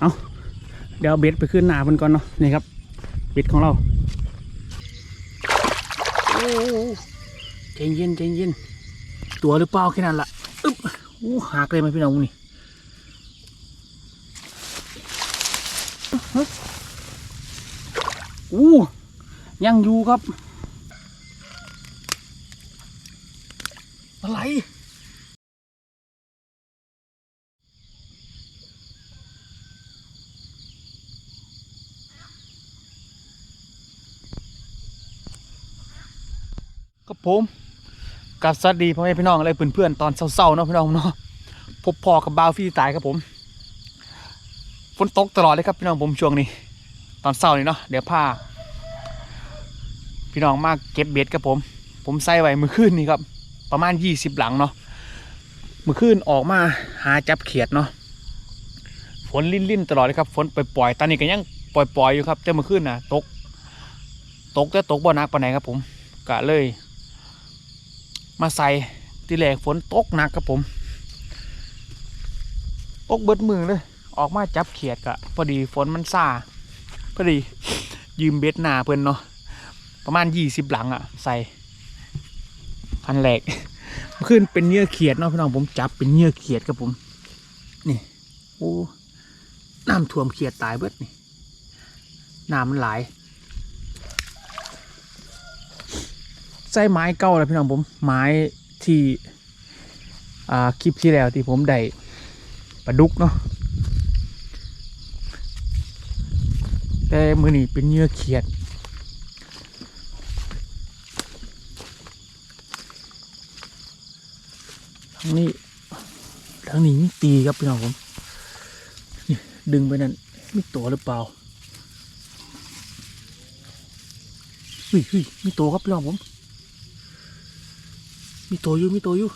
เอาเดี๋ยวเอาเบ็ดไปขึ้นหนาเพิ่นก่อนเนาะนี่ครับ เบ็ดของเราโอ้ใจเย็นใจเย็น ตัวหรือเปล่าแค่นั้นละอึ๊บอู้หักเลยไหมพี่น้องนี่อู้ยังอยู่ครับ อะไร ครับ ผมกับสวัสดีพ่อแม่พี่น้องอะไรเพื่อนๆตอนเศร้าๆเนาะพี่น้องเนาะพบพ่อกับบาวฟี่ตายครับผมฝนตกตลอดเลยครับพี่น้องผมช่วงนี้ ตอนเศร้านี่เนาะเดี๋ยวพาพี่น้องมากเก็บเบ็ดครับผม ผมใส่ไว้มือคืนนี่ครับ ประมาณยี่สิบหลังเนาะมือคืนออกมาหาจับเขียดเนาะฝนลิ่นๆตลอดเลยครับฝนปล่อยๆตอนนี้ก็ยังปล่อยๆอยู่ครับแต่มือคืนนะตก ตกแต่ตกบ่หนักปานไหนครับผมกะเลย มาใส่ทีแรกฝนตกหนักครับผมตกเบิดมือเลย ออกมาจับเขียดกะพอดีฝนมันซาพอดียืมเบ็ดหนาเพื่อนเนาะประมาณยี่สิบหลังอะใส่พันแหลกขึ้นเป็นเนื้อเขียดเนาะพี่น้องผมจับเป็นเนื้อเขียดครับผม นี่โอ้น้ำท่วมเขียดตายเบิดนี่น้ำมันไหลาย ใส่ไม้เก่าแล้วพี่น้องผมไม้ที่อ่าคลิปที่แล้วที่ผมได้ปลาดุกเนาะแต่มือนี้เป็นเหยื่อเขียด ทั้งนี้ทั้งนี้มีตีครับพี่น้องผมนี่ดึงไปนั่นมีตัวหรือเปล่าเฮ้ยเฮ้ยมีตัวครับพี่น้องผม มีตัวอยู่มีตัวอยู่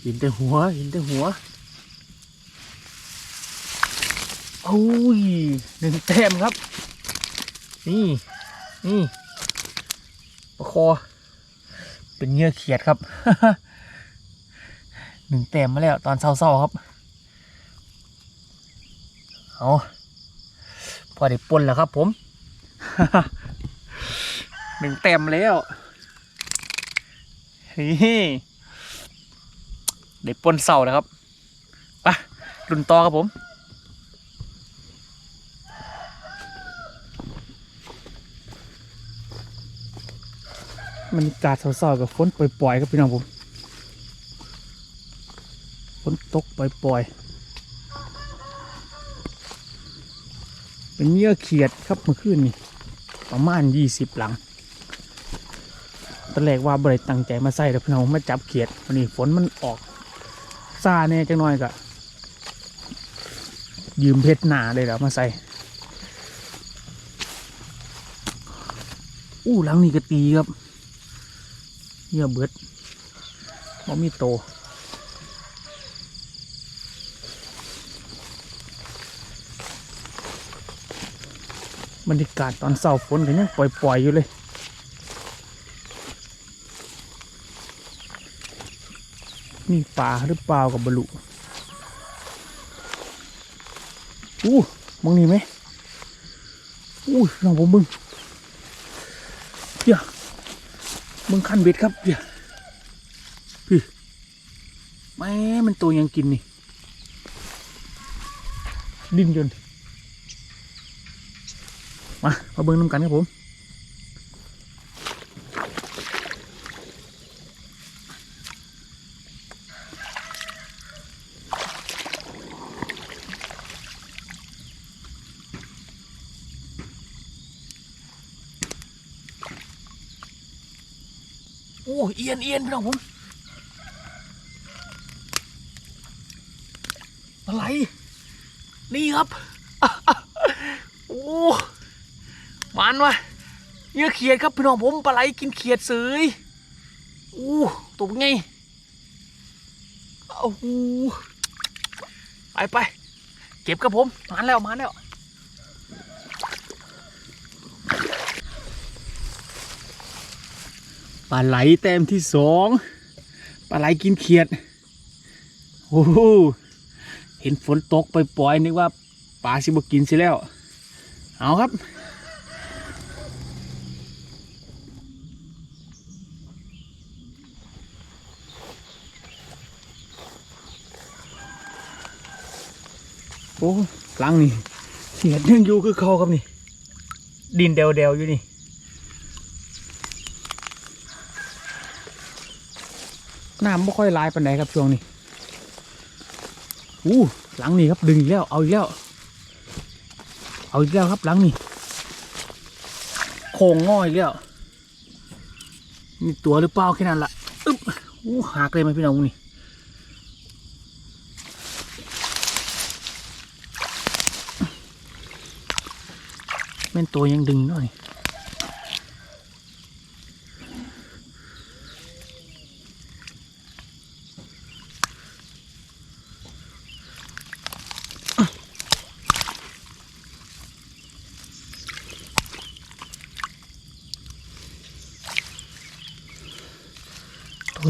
เห็นแต่หัวเห็นแต่หัวโอ้ยหนึ่งแต้มครับ นี่นี่ประคอ เป็นเงือเขียดครับหนึ่งแต้มมาแล้วตอนเศร้าๆครับเอาพอได้ปนแล้วครับผม หนึ่งเต็มแล้วนี่ได้ปนเสาแล้วครับไปรุนต่อครับผม มันอากาศเศร้าๆกับฝนปล่อยๆครับพี่น้องผมฝนตกปล่อยๆ เป็นเยื่อเขียดครับเมื่อคืนนี่ประมาณยี่สิบหลัง อนแรกว่าบริตั้งใจมาใส่แต่พี่น้องมาจับเขียดวันนี้ฝนมันออกซาแน่จังหน่อยกะยืมเพชรหนาเลยแล้วมาใส่อู้หลังนี้ก็ตีครับเหี้ยเบิดบ่มีโตบรรยากาศตอนเสาฝนก็ยังปล่อยๆอยู่เลย มีป่าหรือเปล่ากับบลุอู้มองนี่ไหมอู้ลองผมมึงเดี๋ยมึงคันเบ็ดครับเดี๋ยพี่แม่มันตัวยังกินนี่ ดิ้นจนมามาเบิ้งน้ำกันครับผม เอียนเอียนพี่น้องผมอะไร นี่ครับโอ้มันวะเยื่อเขียดครับพี่น้องผมปลาไหลกินเขียดเสยอู้ตัวเป็นไงโอ้โหไปไปเก็บครับผมมาแล้วมาแล้ว ปลาไหลแต้มที่สองปลาไหลกินเขียดโอ้โหเห็นฝนตกไปปล่อยๆนึกว่าปลาสิบกินสิแล้ว เอาครับ โอ้หลังนี่เสียดยังอยู่คือเขาครับนี่ ดินเดวเดวๆอยู่นี่ น้ำไม่ค่อยร้ายปานใดครับช่วงนี้อู้หลังนี่ครับดึงอีกแล้วเอาอีกแล้ว เอาอีกแล้วครับหลังนี่โค้งง่อยอีกแล้วมีตัวหรือเปล่าแค่นั้นละอึ๊บอู้หักเลยไหมพี่น้องนี่แม่นตัวยังดึงหน่อย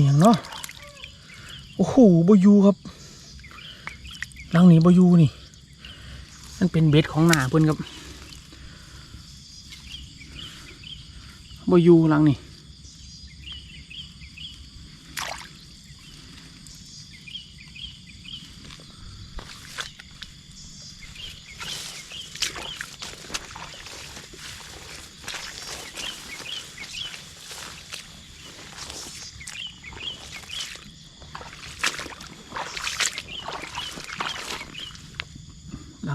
อย่างเนาะโอ้โหบอยูครับหลังนี้บอยูนี่ มันเป็นเบ็ดของหนาเพื่อนครับบอยูหลังนี่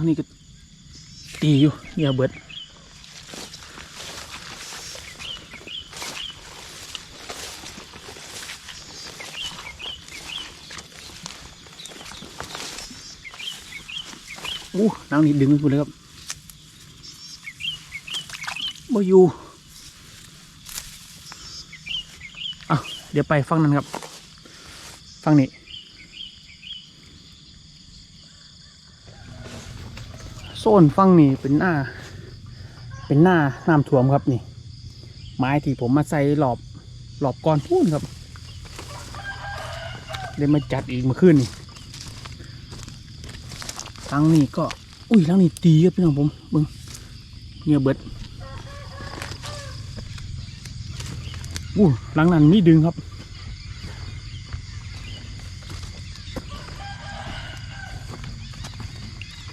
นี่ก็ตีอยู่อย่าเบิดอู้นังนี่ดึงไปหมดเลยครับบอยู่อะเดี๋ยวไปฟังนั้นครับ ฟังนี้ โซนฟังนี่เป็นหน้า เป็นหน้าน้ำท่วมครับนี่ ไม้ที่ผมมาใส่หลอบหลอบก่อนพูนครับเดี๋ยมาจัดอีกมื่อคืนนี่ทางนี้ก็ อุ้ยทางนี้ตีครับพี่น้องผมเบิ้งเงียเบิดอู้หลังนั้นมีดึงครับ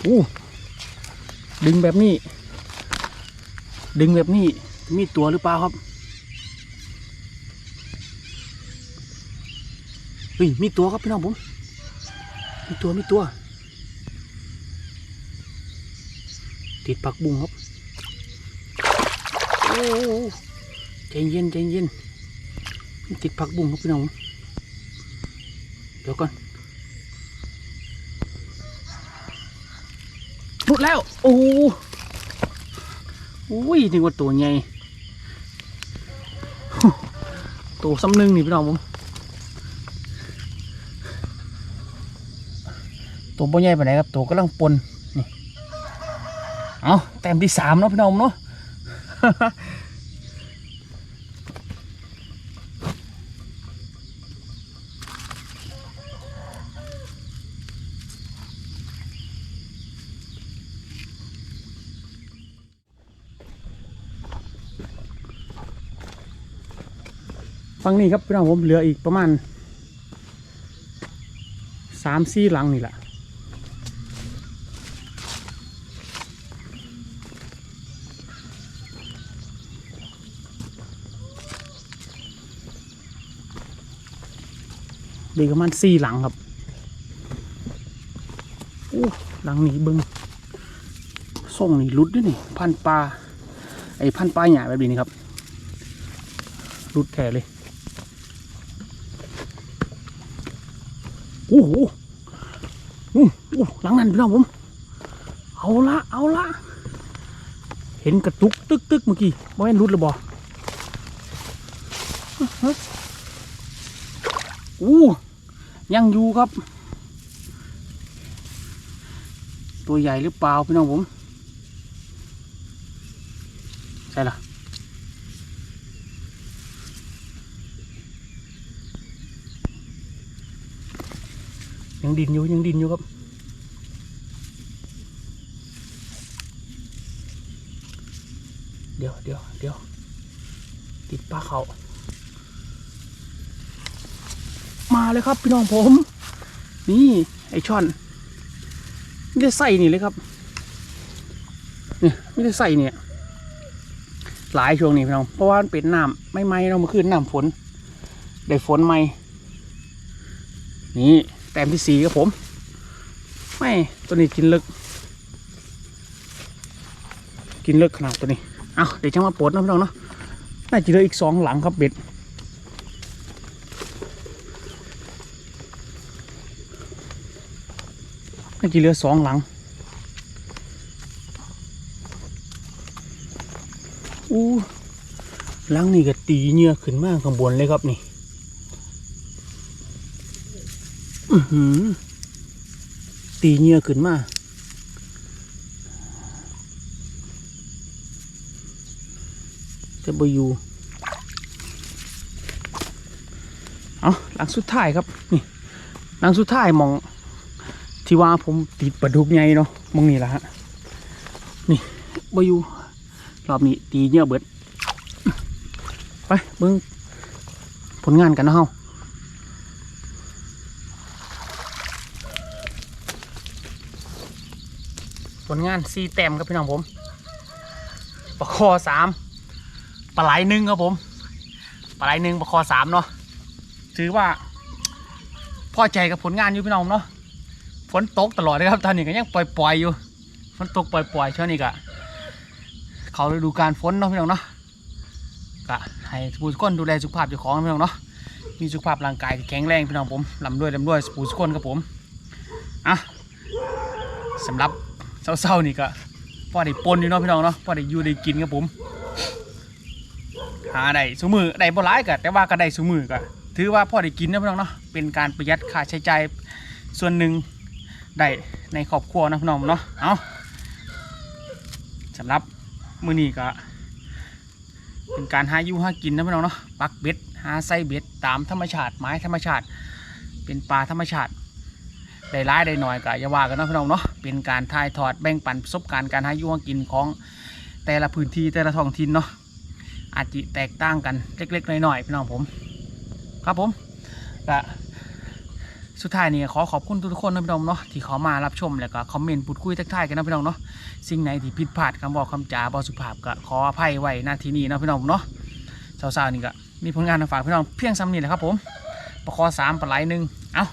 อู้ ดึงแบบนี้ ดึงแบบนี้ มีตัวหรือเปล่าครับเฮ้ยมีตัวครับพี่น้องผม มีตัวมีตัว ติดปักบุ้งครับโอ้ใจเย็นใจเย็น ติดปักบุ้งครับพี่น้อง เดี๋ยวก่อน ดแล้ว โอ้โหอุ้ยนึกว่าตัวใหญ่ตัวซ้ำหนึ่งนี่พี่น้องผมตัวบ่ใหญ่ไปไหนครับ ตัวกำลังปนนี่ เอาแต้มที่สามเนาะพี่น้องเนาะ ฟังนี่ครับพี่น้องผมเหลืออีกประมาณสามสี่หลังนี่แหละเด็กประมาณสี่หลังครับอู้หลังนี้เบิ้งส่งนี่รุดด้วยนี่ พันปลาไอ้พันปลาใหยาแบบนี้ครับรุดแท้เลย โอ้โหอู้อู้หลังนั้นพี่น้องผม เอาละเอาละเห็นกระตุกตึกตึกเมื่อกี้บ่แม่นรุดหรือบ่อู้ยังอยู่ครับ ตัวใหญ่หรือเปล่าพี่น้องผม ใช่ละ ยังดินอยู่ยังดินอยู่ครับเดี๋ยวเดี๋ยวเดี๋ยวติดปลาเขามาเลยครับพี่น้องผม นี่ไอช่อนไม่ได้ใส่นี่เลยครับเนี่ยไม่ได้ใส่เนี่ยหลายช่วงนี้พี่น้อง เพราะว่ามันเป็นน้ำไม่ไหมเราเมื่อคืนน้ำฝน ได้ฝนไหมนี่ แต้มที่สี่ครับผม ไม่ตัวนี้กินลึก กินลึกขนาดตัวนี้ เอาเดี๋ยวจะมาปลดนะพี่น้องเนาะ น่าจะเหลืออีกสองหลังครับเบ็ดน่าจะเหลือสองหลังอู้หลังนี่ก็ตีเหงื่อขึ้นมากข้างบนเลยครับนี่ อือหือ ตีเหงื่อขึ้นมาจะไปอยู่เอาหลังสุดท้ายครับ นี่หลังสุดท้ายมองที่ว่าผมติดปลาดุกใหญ่เนาะมองนี่แหละฮะ นี่บอยู่รอบนี้ตีเยอเบิด ไปเบิ้งผลงานกันนะเฮา ผลงานสี่แต้มครับพี่น้องผมปลาคอสามปลาไหลหนึ่งครับผมปลาไหลหนึ่งปลาคอสามเนาะถือว่าพอใจกับผลงานอยู่พี่น้องเนาะฝนตกตลอดเลยครับตอนนี้ก็ยังปล่อยๆอยู่ฝนตกปล่อยๆช่วงนี้ก็เขาฤดูการฝนเนาะพี่น้องเนาะก็ให้ผู้ทุกคนดูแลสุขภาพเจ้าของพี่น้องเนาะมีสุขภาพร่างกายที่แข็งแรงพี่น้องผมลำด้วยลำด้วยผู้ทุกคนครับผมอะสำหรับ เศร้าๆนี่ก็พอได้ปนอยู่เนาะพี่น้องเนาะพอได้อยู่ได้กินครับผมหาได้สมือได้บ่ร้ายก็แต่ว่าก็ได้สมือก็ถือว่าพอได้กินนะพี่น้องเนาะเป็นการประหยัดค่าใช้จ่ายส่วนหนึ่งได้ในครอบครัวนะพี่น้องเนาะเอาสำหรับมือนี้ก็เป็นการหาอยู่หากินนะพี่น้องเนาะปักเบ็ดหาไส้เบ็ดตามธรรมชาติไม้ธรรมชาติ เป็นปลาธรรมชาติ ได้ร้ายได้หน่อยก็อย่าว่ากันนะพี่น้องเนาะเป็นการถ่ายทอดแบ่งปันประสบการณ์การหาอยู่หากินของแต่ละพื้นที่แต่ละท้องถิ่นเนาะอาจจะแตกต่างกันเล็กๆน้อยๆพี่น้องผม ครับผมก็สุดท้ายนี่ขอขอบคุณทุกๆคนนะพี่น้องเนาะที่เขามารับชมแล้วก็คอมเมนต์พูดคุยทักทายกันนะพี่น้องเนาะสิ่งไหนที่ผิดพลาดคำบอกคำจาบอสุภาพก็ขออภัยไว้หน้าที่นี้นะพี่น้องเนาะสาวๆนี่ก็มีผลงานมาฝากพี่น้องเพียงซ้ำนี่แหละครับผมประคอสามปลาไหลหนึ่งเอ้า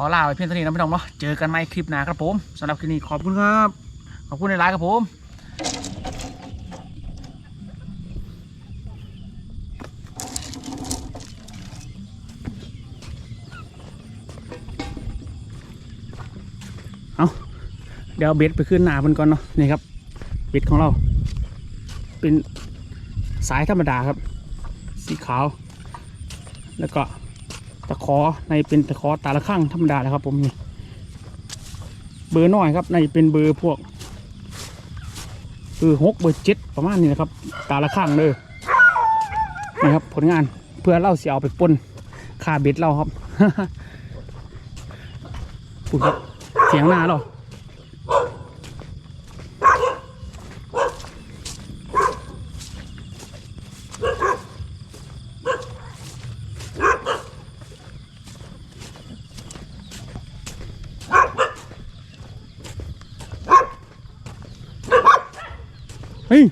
ขอลาไปเพียงเท่านี้นะพี่น้องเนาะเจอกันใหม่คลิปหน้าครับผมสำหรับคลิปนี้ขอบคุณครับ ขอบคุณในไลน์ครับผมเอาเดี๋ยวเอาเบ็ดไปขึ้นหนามันก่อนเนาะนี่ครับเบ็ดของเรา เป็นสายธรรมดาครับ สีขาว แล้วก็ ตะขอในเป็นตะขอตาละข้างธรรมดาแล้วครับ ผมนี่เบอร์น้อยครับ ในเป็นเบอร์พวกเบอร์หกเบอร์เจ็ดประมาณนี้นะครับ ตาละข้างเลยนี่ครับ ผลงานเพื่อเล่าเสียเอาไปปนคาเบ็ดเราครับพูดครับเสียงหน้าเรา เฮ้ย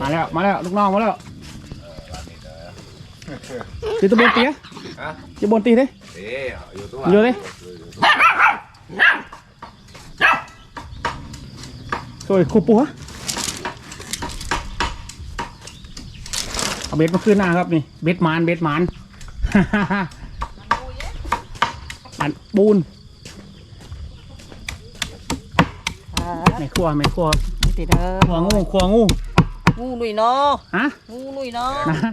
มาแล้วมาแล้วลูกน้องมาแล้ว ตีตะบนตีอะฮะตะบนตีเด้เอ๊ะอยู่ตัวอยู่เลยช่วยคูปูฮะเอาเบ็ดมาขึ้นหน้าครับนี่เบ็ดหมานเบ็ดหมานอันปูนไม่ครัวไม่ครัวติดเด้อครัวงูครัวงูงูลุยเนาะฮะงูลุยเนาะนะ